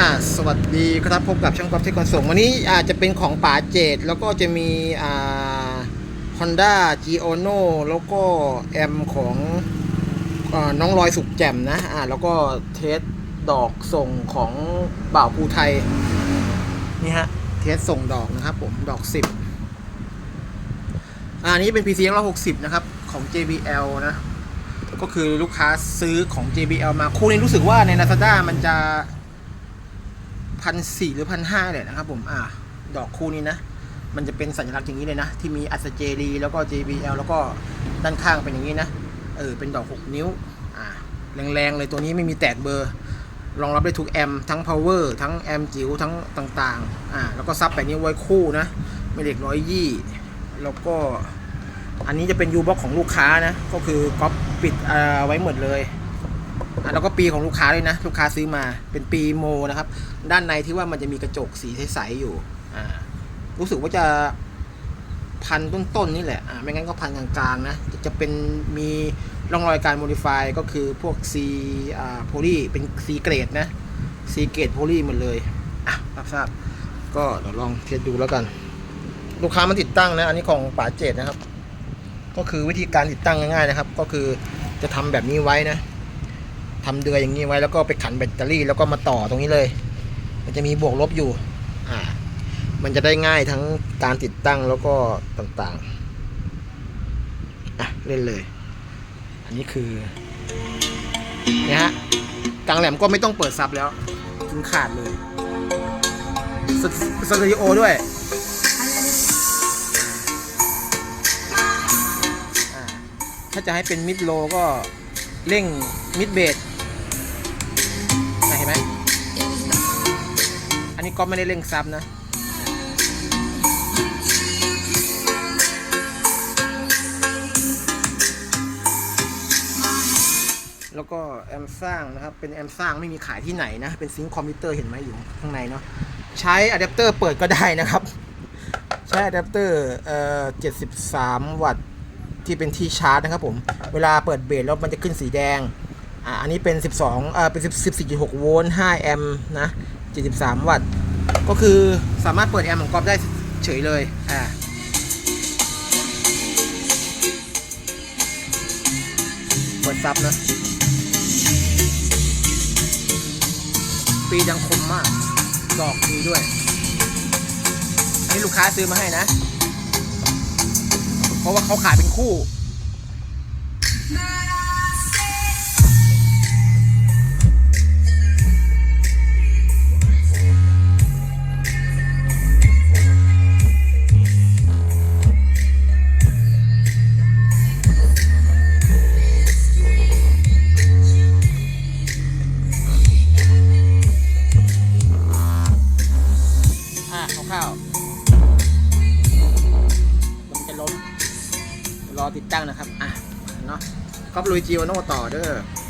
อ่าสวัสดีครับพบกับช่างกอล์ฟที่ขนส่งวันนี้อาจจะเป็นของป๋าเจดแล้วก็จะมีอ่า Honda g i o n o แล้วก็แอมของอน้องลอยสุกแจ่มนะอ่าแล้วก็เทสดอกส่งของบ่าวภูไทย นี่ฮะ เทสส่งดอกนะครับผมดอก10อ่าอันนี้เป็น PC 160 นะครับ ของ JBL นะ ก็คือลูกค้าซื้อของ JBL มาคู่นี้รู้สึกว่าใน Lazada มันจะ พันสี่หรือพันห้าเลยนะครับผมอ่าดอกคู่นี้นะ มันจะเป็นสัญลักษณ์อย่างนี้เลยนะ ที่มีอัสเจรีแล้วก็ JBL แล้วก็ด้านข้างเป็นอย่างนี้นะ เออ เป็นดอก 6 นิ้ว อ่า แรงๆ เลยตัวนี้ไม่มีแตกเบอร์ รองรับได้ทุกแอม ทั้ง power ทั้งแอมจิ๋วทั้งต่างๆ อ่า แล้วก็ซับแบบนี้ไว้คู่นะไม่เหล็กร้อยยี่ แล้วก็ อันนี้จะเป็นยูบ็อกของลูกค้านะ ก็คือก๊อปปิดอ่าไว้หมดเลย แล้วก็ปีของลูกค้าด้วยนะ ลูกค้าซื้อมาเป็นปีโมนะครับ ด้านในที่ว่ามันจะมีกระจกสีใสๆอยู่อ่ารู้สึกว่าจะพันต้นๆนี่แหละอ่าไม่งั้นก็พันกลางๆนะ จะเป็นมีร่องรอยการโมดิฟายก็คือพวก C อ่าโพลีเป็น C เกรดนะ C เกรดโพลีหมดเลยอะรับทราบก็เดี๋ยวลองเทสดูแล้วกัน ลูกค้ามันติดตั้งนะ อันนี้ของป๋าเจดนะครับ ก็คือวิธีการติดตั้งง่ายๆนะครับ ก็คือจะทำแบบนี้ไว้นะ ทำเดือยอย่างนี้ไว้แล้วก็ไปขันแบตเตอรี่ แล้วก็มาต่อตรงนี้เลย มันจะมีบวกลบอยู่ อ่า มันจะได้ง่ายทั้งการติดตั้งแล้วก็ต่างๆอะเล่นเลย อันนี้คือเนี่ยฮะกลางแหลมก็ไม่ต้องเปิดซับแล้วถึงขาดเลยสสตูดิโอด้วยอ่าถ้าจะให้เป็นมิดโลก็เร่งมิดเบส ก็ไม่ได้เร่งซับนะแล้วก็แอมสร้างนะครับ เป็นแอมสร้างไม่มีขายที่ไหนนะ เป็นซิงค์คอมพิวเตอร์เห็นไหมอยู่ข้างในเนาะ ใช้อะแดปเตอร์เปิดก็ได้นะครับ ใช้อะแดปเตอร์เอ่อ73 วัตต์ที่เป็นที่ชาร์จนะครับผม เวลาเปิดเบสแล้วมันจะขึ้นสีแดง อ่า อันนี้เป็น 12อ่าเป็น 14.6 โวลต์ 5 แอมป์นะ 73 วัตต์ ก็คือสามารถเปิดแอมของกอล์ฟได้เฉยเลยอ่าเปิดซับนะปีดังคมมากดอกดีด้วย อันนี้ลูกค้าซื้อมาให้นะ เพราะว่าเขาขายเป็นคู่ ติดตั้งนะครับ อะเนาะก็ลุยจีโอโน่ต่อเด้อ